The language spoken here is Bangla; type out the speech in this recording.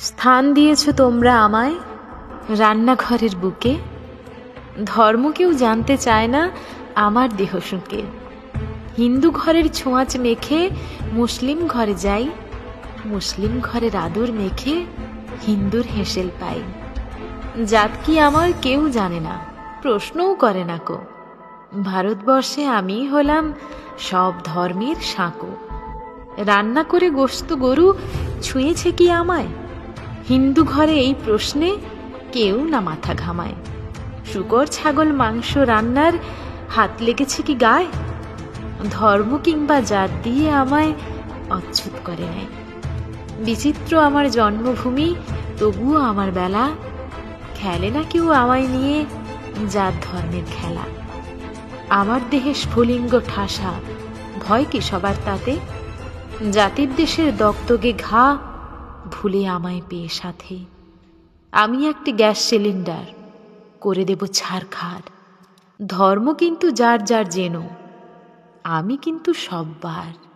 স্থান দিয়েছ তোমরা আমায়? রান্নাঘরের বুকে? ধর্ম কেউ জানতে চায় না আমার দেহ শুকে হিন্দু ঘরের ছোঁয়াচ মেখে মুসলিম ঘরে যাই। মুসলিম ঘরের আদর মেখে হিন্দুর হেসেল পাই। জাত কি আমার কেউ জানে না, প্রশ্নও করে না কো। ভারতবর্ষে আমি হলাম সব ধর্মের সাঁকো। রান্না করে গোস্ত গরু ছুঁয়েছে কি আমায়? হিন্দু ঘরে এই প্রশ্নে কেউ না মাথা ঘামায়। শুকর ছাগল মাংস রান্নার হাত লেগেছে কি গায়ে? ধর্ম কিংবা জাত দিয়ে আমায় অচ্ছুত করে নেয়। বিচিত্র আমার জন্মভূমি, তবুও আমার বেলা। খেলে না কেউ আমায় নিয়ে জাত ধর্মের খেলা। আমার দেহে স্ফুলিঙ্গ ঠাসা, ভয় কি সবার তাতে? জাতির দেশের দগদগে ঘা ভুলে আমায় পেয়ে সাথে। আমি একটি গ্যাস সিলিন্ডার, করে দেব ছাড়খাড় ধর্ম কিন্তু যার যার যেন, আমি কিন্তু সব্বার।